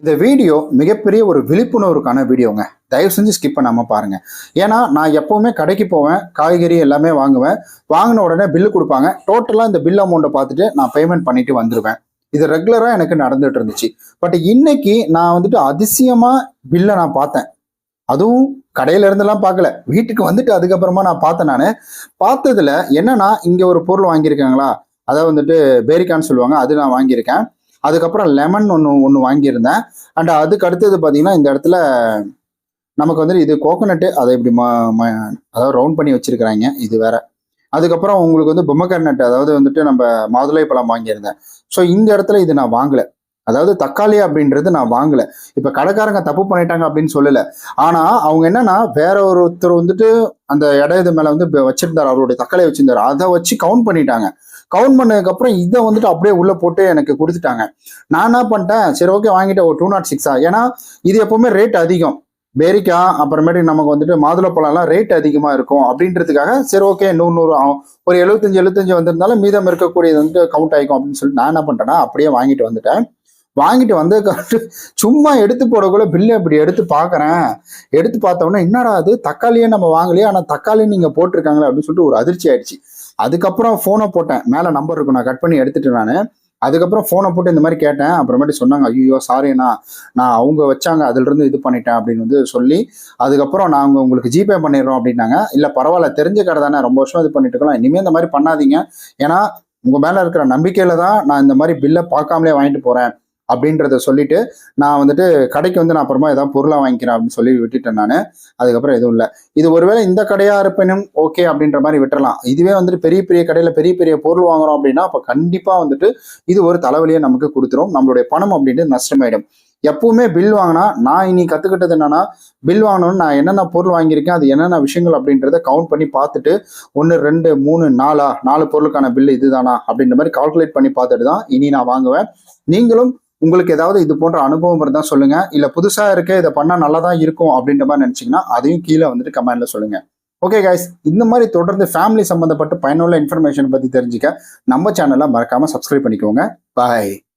இந்த வீடியோ மிகப்பெரிய ஒரு விழிப்புணர்வுக்கான வீடியோங்க. தயவு செஞ்சு ஸ்கிப் பண்ணாமல் பாருங்கள் ஏன்னா நான் எப்போவுமே கடைக்கு போவேன் காய்கறி எல்லாமே வாங்குவேன். வாங்கின உடனே பில்லு கொடுப்பாங்க. டோட்டலாக இந்த பில் அமௌண்ட்டை பார்த்துட்டு நான் பேமெண்ட் பண்ணிட்டு வந்துடுவேன் இது ரெகுலராக எனக்கு நடந்துட்டு இருந்துச்சு. பட் இன்னைக்கு நான் வந்துட்டு அதிசயமாக பில்லை நான் பார்த்தேன். அதுவும் கடையில இருந்தெல்லாம் பார்க்கல. வீட்டுக்கு வந்துட்டு அதுக்கப்புறமா நான் பார்த்தேன் நான். பார்த்ததுல என்னன்னா இங்கே ஒரு பொருள் வாங்கியிருக்காங்களா? அதை வந்துட்டு பேரிக்கான்னு சொல்லுவாங்க. அது நான் வாங்கியிருக்கேன். அதுக்கப்புறம் லெமன் ஒன்று ஒன்று வாங்கியிருந்தேன். அண்ட் அதுக்கு அடுத்தது பார்த்தீங்கன்னா இந்த இடத்துல நமக்கு வந்துட்டு இது கோகோனட்டு அதை இப்படி மா ம- அதாவது ரவுண்ட் பண்ணி வச்சிருக்கிறாங்க. இது வேற. அதுக்கப்புறம் உங்களுக்கு வந்து பொம்மக்காய் அதாவது வந்துட்டு நம்ம மாதுளை பழம் வாங்கியிருந்தேன். ஸோ இந்த இடத்துல இது நான் வாங்கலை. அதாவது தக்காளி அப்படின்றது நான் வாங்கல. இப்போ கடைக்காரங்க தப்பு பண்ணிட்டாங்க அப்படின்னு சொல்லலை. ஆனால் அவங்க என்னன்னா வேற ஒருத்தர் வந்துட்டு அந்த இட இது மேலே வந்து வச்சிருந்தார். அவருடைய தக்காளி வச்சிருந்தாரு. அதை வச்சு கவுண்ட் பண்ணிட்டாங்க. கவுண்ட் பண்ணதுக்கப்புறம் இதை வந்துட்டு அப்படியே உள்ளே போட்டு எனக்கு கொடுத்துட்டாங்க. நான் என்ன பண்ணிட்டேன்? சரி ஓகே வாங்கிட்டேன். ஒரு டூ நாட் சிக்ஸா ஏன்னா இது எப்பவுமே ரேட் அதிகம். பேரிக்கா அப்புறமேட்டு நமக்கு வந்துட்டு மாதுளப்பழம்லாம் ரேட் அதிகமாக இருக்கும் அப்படின்றதுக்காக சரி ஓகே நூறு நூறு ஆகும் ஒரு எழுபத்தஞ்சு எழுபத்தஞ்சு வந்திருந்தாலும் மீதம் இருக்கக்கூடியது வந்துட்டு கவுண்ட் ஆகிக்கும் அப்படின்னு சொல்லிட்டு நான் என்ன பண்ணிட்டேன்னா அப்படியே வாங்கிட்டு வந்துட்டேன். வாங்கிட்டு வந்ததுக்கு சும்மா எடுத்து போடக்குள்ள பில்லு அப்படி எடுத்து பார்க்குறேன் எடுத்து பார்த்தோன்னா என்னடா அது தக்காளியே நம்ம வாங்கலையே. ஆனால் தக்காளி நீங்கள் போட்டிருக்காங்களே அப்படின்னு சொல்லிட்டு ஒரு அதிர்ச்சி ஆயிடுச்சு. அதுக்கப்புறம் ஃபோனை போட்டேன். மேலே நம்பர் இருக்கும். நான் கட் பண்ணி எடுத்துட்டு நான். அதுக்கப்புறம் ஃபோனை போட்டு இந்த மாதிரி கேட்டேன். அப்புறமேட்டு சொன்னாங்க ஐயோ சாரிண்ணா நான் அவங்க வச்சாங்க. அதுலேருந்து இது பண்ணிட்டேன் அப்படின்னு வந்து சொல்லி அதுக்கப்புறம் நாங்கள் உங்களுக்கு ஜிபே பண்ணிடுறோம் அப்படின்னாங்க. இல்லை பரவாயில்ல. தெரிஞ்ச கடை தானே. ரொம்ப வருஷம் இது பண்ணிட்டு இருக்கலாம். இனிமேல் இந்த மாதிரி பண்ணாதீங்க. ஏன்னா உங்கள் மேலே இருக்கிற நம்பிக்கையில் தான் நான் இந்த மாதிரி பில்லை பார்க்காமலே வாங்கிட்டு போகிறேன் அப்படின்றத சொல்லிட்டு நான் வந்துட்டு கடைக்கு வந்து நான் அப்புறமா ஏதாவது பொருளாக வாங்கிக்கிறேன் அப்படின்னு சொல்லி விட்டுட்டேன் நான். அதுக்கப்புறம் எதுவும் இல்லை. இது ஒருவேளை இந்த கடையாக இருப்பினும் ஓகே அப்படின்ற மாதிரி விட்டுறலாம். இதுவே வந்துட்டு பெரிய பெரிய கடையில் பெரிய பெரிய பொருள் வாங்குறோம் அப்படின்னா அப்போ கண்டிப்பாக வந்துட்டு இது ஒரு தலைவலியை நமக்கு கொடுத்துரும். நம்மளுடைய பணம் அப்படின்ட்டு நஷ்டமாயிடும். எப்பவுமே பில் வாங்கினா நான் இனி கத்துக்கிட்டது என்னன்னா பில் வாங்கணும்னு நான் என்னென்ன பொருள் வாங்கியிருக்கேன் அது என்னென்ன விஷயங்கள் அப்படின்றத கவுண்ட் பண்ணி பார்த்துட்டு ஒன்று ரெண்டு மூணு நாலா நாலு பொருளுக்கான பில் இதுதானா அப்படின்ற மாதிரி கால்குலேட் பண்ணி பார்த்துட்டு தான் இனி நான் வாங்குவேன். நீங்களும் உங்களுக்கு ஏதாவது இது போன்ற அனுபவம் இருந்தா சொல்லுங்க. இல்ல புதுசா இருக்கு இதை பண்ணா நல்லா தான் இருக்கும் அப்படின்ற மாதிரி நினைச்சீங்கன்னா அதையும் கீழே வந்துட்டு கமெண்ட்ல சொல்லுங்க. ஓகே கைஸ் இந்த மாதிரி தொடர்ந்து ஃபேமிலி சம்பந்தப்பட்ட பயனுள்ள இன்ஃபர்மேஷன் பத்தி தெரிஞ்சுக்க நம்ம சேனலை மறக்காம சப்ஸ்கிரைப் பண்ணிக்கோங்க. பாய்